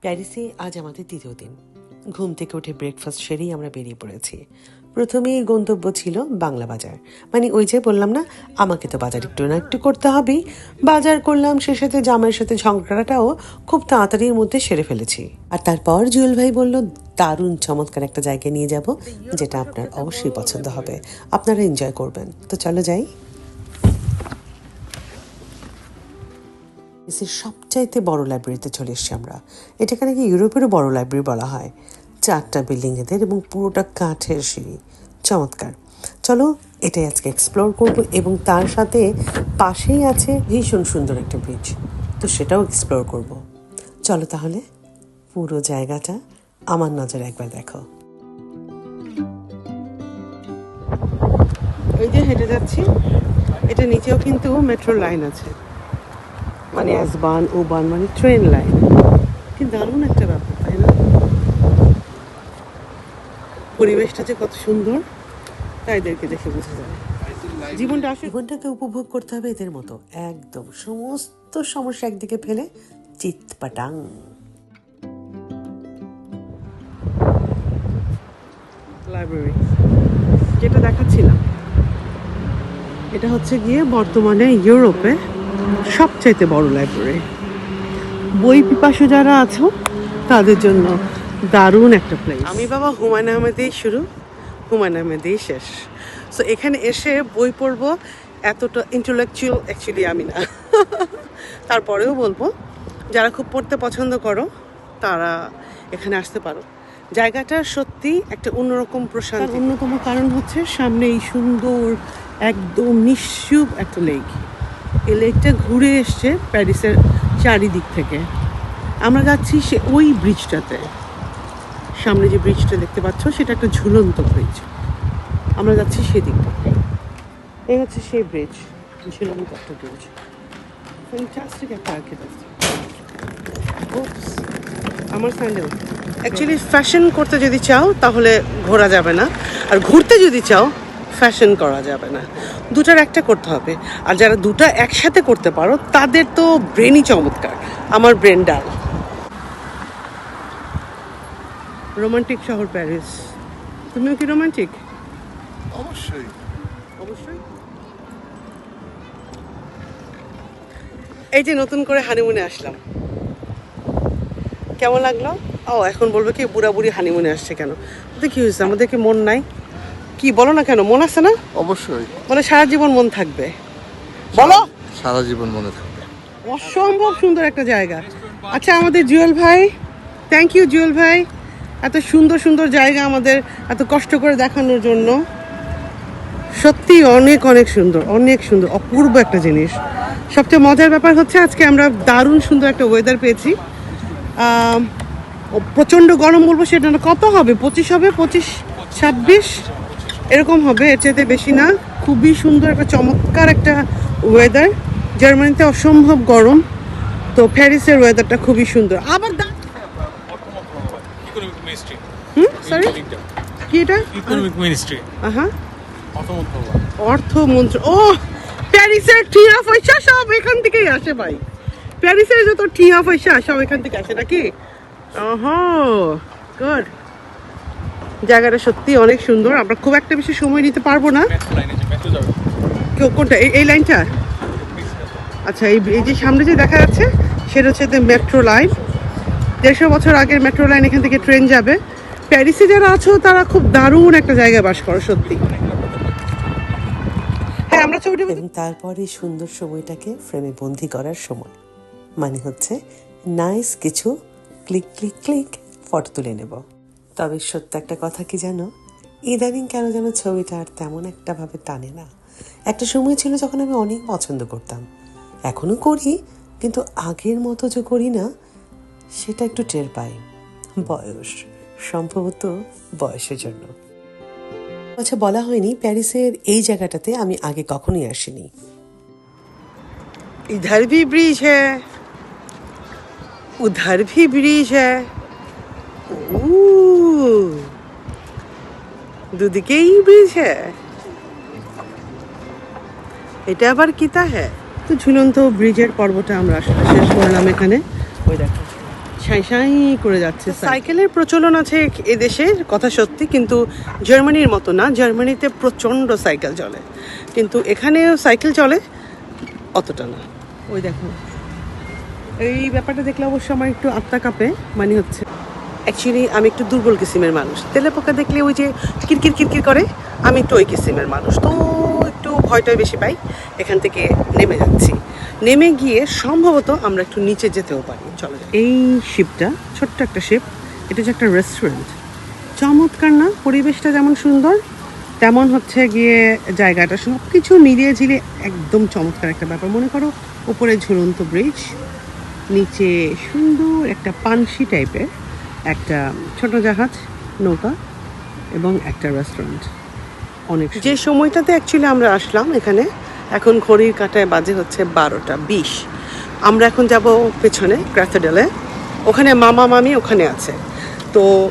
প্যারিসে আজ আমাদের দ্বিতীয় দিন। ঘুম থেকে উঠে ব্রেকফাস্ট সেরেই আমরা বেরিয়ে পড়েছি। প্রথমেই গন্তব্য ছিল বাংলা বাজার। মানে ওই যে বললাম না, আমাকে তো বাজার একটু না একটু করতে হবেই বাজার করলাম, সে সাথে জামাইয়ের সাথে ঝগড়াটাও খুব তাড়াতাড়ির মধ্যে সেরে ফেলেছি। আর তারপর জুয়েল ভাই বলল, দারুণ চমৎকার একটা জায়গায় নিয়ে যাব, যেটা আপনার অবশ্যই পছন্দ হবে। আপনারা এনজয় করবেন। তো চলো যাই। প্যারিসের সবচাইতে বড় লাইব্রেরিতে চলে এসেছি আমরা। এটাকে নাকি ইউরোপেরও বড় লাইব্রেরি বলা হয়। চারটা বিল্ডিং এদের এবং পুরোটা কাঠের সিঁড়ি। চমৎকার। চলো এটাই আজকে এক্সপ্লোর করব এবং তার সাথে পাশেই আছে ভীষণ সুন্দর একটা ব্রিজ তো সেটাও এক্সপ্লোর করব। চলো তাহলে পুরো জায়গাটা আমার নজরে একবার দেখো। ওই যে হেঁটে যাচ্ছি, এটা নিচেও কিন্তু মেট্রো লাইন আছে। মানে অ্যাস বান ও বান মানে ট্রেন লাইন কি দারুণ একটা ব্যাপার তাই না? পরিবেশটা যে কত সুন্দর তাই এদেরকে দেখে বোঝা যায়। জীবনটা জীবনটাকে উপভোগ করতে হবে এদের মতো একদম। সমস্ত সমস্যা একদিকে ফেলে চিত পাটাং। লাইব্রেরি যেটা দেখাচ্ছিলাম এটা হচ্ছে গিয়ে বর্তমানে ইউরোপে সবচাইতে বড় লাইব্রেরি বই পিপাসু যারা আছো তাদের জন্য দারুণ একটা প্লেস আমি বাবা হুমায়ুন আহমেদেই শুরু হুমায়ুন আহমেদেই শেষ। সো এখানে এসে বই পড়ব এতটা ইন্টেলেকচুয়াল অ্যাকচুয়ালি আমি না। তারপরেও বলব যারা খুব পড়তে পছন্দ করো তারা এখানে আসতে পারো। জায়গাটা সত্যি একটা অন্যরকম প্রশান্তি। অন্যতম কারণ হচ্ছে সামনে এই সুন্দর একদম নিশ্চুপ একটা লেক এই লেকটা ঘুরে এসছে প্যারিসের চারিদিক থেকে। আমরা যাচ্ছি সে ওই ব্রিজটাতে সামনে যে ব্রিজটা দেখতে পাচ্ছ, সেটা একটা ঝুলন্ত ব্রিজ আমরা যাচ্ছি সেদিকটাতে এই হচ্ছে সেই ব্রিজ ঝুলন্ত একটা ব্রিজ একটা আমার স্যান্ডেল অ্যাকচুয়ালি ফ্যাশন করতে যদি চাও, তাহলে ঘোরা যাবে না। আর ঘুরতে যদি চাও ফ্যাশন করা যাবে না। দুটার একটা করতে হবে। আর যারা দুটা একসাথে করতে পারো তাদের তো ব্রেনই চমৎকার। আমার ব্রেন ডাল। রোমান্টিক শহর প্যারিস তুমিও কি রোমান্টিক অবশ্যই। অবশ্যই। এই যে নতুন করে হানিমুনে আসলাম। কেমন লাগল? ও এখন বলবে কি বুড়া বুড়ি হানিমুনে আসছে কেন? কি হয়েছে? আমাদের কি মন নাই? কি বলো না কেন? মন আছে না? অবশ্যই। মানে সারা জীবন মন থাকবে। বলো। সারা জীবন মনে থাকবে। অসম্ভব সুন্দর একটা জায়গা। আচ্ছা আমাদের জুয়েল ভাই থ্যাংক ইউ জুয়েল ভাই। এত সুন্দর সুন্দর জায়গা আমাদের এত কষ্ট করে দেখানোর জন্য। সত্যি অনেক অনেক সুন্দর অনেক সুন্দর অপূর্ব একটা জিনিস। সবচেয়ে মজার ব্যাপার হচ্ছে আজকে আমরা দারুণ সুন্দর একটা ওয়েদার পেয়েছি। প্রচণ্ড গরম বলব সেটা কত হবে? পঁচিশ হবে? পঁচিশ ছাব্বিশ? এরকম হবে এর চাইতে বেশি না। খুবই সুন্দর একটা চমৎকার একটা ওয়েদার জার্মানিতে অসম্ভব গরম। তো প্যারিসের ওয়েদারটা খুবই সুন্দর। আবার হুম? সরি কি এটা? ইকোনমিক মিনিস্ট্রি আহা। অর্থমন্ত্রক অর্থমন্ত্রী ও! প্যারিসের টিয়া পয়সা সব এখান থেকেই আসে ভাই। প্যারিসের যত পয়সা সব এখান থেকে আসে নাকি? ওহো গুড জায়গাটা সত্যি অনেক সুন্দর। আমরা খুব একটা বেশি সময় নিতে পারব না। মেট্রো লাইন আছে মেট্রো যাবে। কেউ কোনটা? এই এই লাইনটা? আচ্ছা এই এই যে সামনে যে দেখা যাচ্ছে সেটা হচ্ছে যে মেট্রো লাইন দেড়শো বছর আগের মেট্রো লাইন এখান থেকে ট্রেন যাবে। প্যারিসে যারা আছো তারা খুব দারুণ একটা জায়গায় বাস করো সত্যি। হ্যাঁ আমরা ছবিটা এবং তারপরে সুন্দর সময়টাকে ফ্রেমে বন্দি করার সময়। মানে হচ্ছে নাইস কিছু ক্লিক ক্লিক ক্লিক ফটো তুলে নেব। তবে সত্য একটা কথা কি জানো ইদানিং কেন যেন ছবিটা আর তেমন একটা ভাবে টানে না একটা সময় ছিল যখন আমি অনেক পছন্দ করতাম এখনো করি কিন্তু আগের মতো যে করি না সেটা একটু টের পাই বয়স সম্ভবত বয়সের জন্য আচ্ছা বলা হয়নি প্যারিসের এই জায়গাটাতে আমি আগে কখনোই আসিনি इधर भी ब्रिज है उधर भी ब्रिज है ओह, দুদিকেই ব্রিজ হ্যাঁ। এটা আবার কিতা হ্যাঁ? তো ঝুলন্ত ব্রিজের পর্বটা আমরা আসলে শেষ করলাম এখানে। ওই দেখো। সাই সাই করে যাচ্ছে সাইকেলের প্রচলন আছে এদেশে কথা সত্যি কিন্তু জার্মানির মতো না। জার্মানিতে প্রচণ্ড সাইকেল চলে। কিন্তু এখানেও সাইকেল চলে অতটা না। ওই দেখো। এই ব্যাপারটা দেখলে অবশ্য আমার একটু আত্মা কাঁপে মানে হচ্ছে অ্যাকচুয়ালি আমি একটু দুর্বল কিসিমের মানুষ। তেলে পোকা দেখলে ওই যে কিরকির কিরকির করে, আমি একটু ওই কিসিমের মানুষ। তো একটু ভয়টাই বেশি পাই, এখান থেকে নেমে যাচ্ছি। নেমে গিয়ে সম্ভবত আমরা একটু নিচে যেতেও পারি। চলো এই শিপটা ছোট্ট একটা শিপ এটা হচ্ছে একটা রেস্টুরেন্ট চমৎকার না? পরিবেশটা যেমন সুন্দর, তেমন হচ্ছে গিয়ে জায়গাটা সব কিছু মিলিয়ে ঝিলিয়ে একদম চমৎকার একটা ব্যাপার। মনে করো, উপরে ঝুলন্ত ব্রিজ নিচে সুন্দর একটা পানসি টাইপের একটা ছোট জাহাজ নৌকা এবং একটা রেস্টুরেন্ট অনেক যে সময়টাতে অ্যাকচুয়ালি আমরা আসলাম এখানে এখন ঘড়ির কাঁটায় বাজে হচ্ছে বারোটা বিশ। আমরা এখন যাব পেছনে ক্র্যাথেডেলে ওখানে মামা মামি ওখানে আছে। তো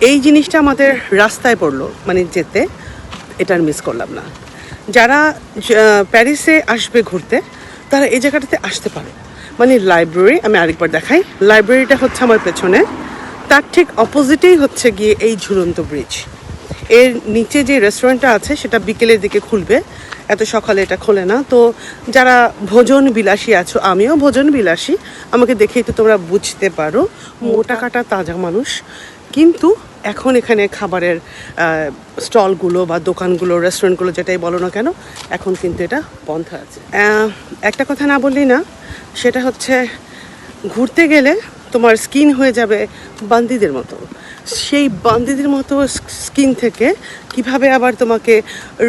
এই জিনিসটা আমাদের রাস্তায় পড়ল মানে যেতে। এটা আর মিস করলাম না। যারা প্যারিসে আসবে ঘুরতে তারা এই জায়গাটাতে আসতে পারে। মানে লাইব্রেরি আমি আরেকবার দেখাই। লাইব্রেরিটা হচ্ছে আমার পেছনে। তার ঠিক অপোজিটেই হচ্ছে গিয়ে এই ঝুলন্ত ব্রিজের নিচে যে রেস্টুরেন্টটা আছে, সেটা বিকেলের দিকে খুলবে। এত সকালে এটা খোলে না। তো যারা ভোজন বিলাসী আছো, আমিও ভোজন বিলাসী আমাকে দেখেই তো তোমরা বুঝতে পারো, মোটা কাটা তাজা মানুষ। কিন্তু এখন এখানে খাবারের স্টলগুলো বা দোকানগুলো রেস্টুরেন্টগুলো যেটাই বলো না কেন, এখন কিন্তু এটা বন্ধ আছে। একটা কথা না বললি না, সেটা হচ্ছে ঘুরতে গেলে তোমার স্কিন হয়ে যাবে বান্দিদের মতো। সেই বান্দিদের মতো স্কিন থেকে কীভাবে আবার তোমাকে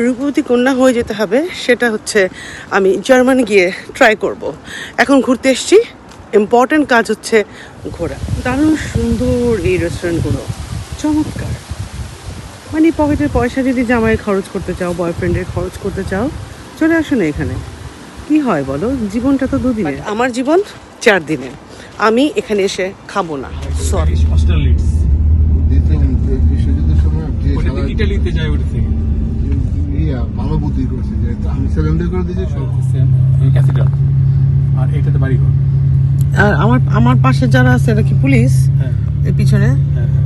রূপবতী কন্যা হয়ে যেতে হবে, সেটা হচ্ছে আমি জার্মানি গিয়ে ট্রাই করব। এখন ঘুরতে এসছি ইম্পর্ট্যান্ট কাজ হচ্ছে ঘোরা। দারুণ সুন্দর এই রেস্টুরেন্টগুলো চমৎকার। মানে পকেটের পয়সা যদি জামাই খরচ করতে চাও বয়ফ্রেন্ডের খরচ করতে চাও, চলে আসো না এখানে। কি হয় বলো? জীবনটা তো দুদিনের। আমার জীবন চার দিনের। আমি এখানে এসে খাব না। সরি ইটালিতে যায় ওটা থেকে। ইয়া ভালো বুদ্ধি করছে যে আমি সিলিন্ডার করে দিয়েছি সব। ক্যাথিড্রাল আর এটাতে বাড়ি ঘর আর আমার আমার পাশে যারা আছে এটা কি পুলিশ? হ্যাঁ। এর পিছনে? হ্যাঁ হ্যাঁ।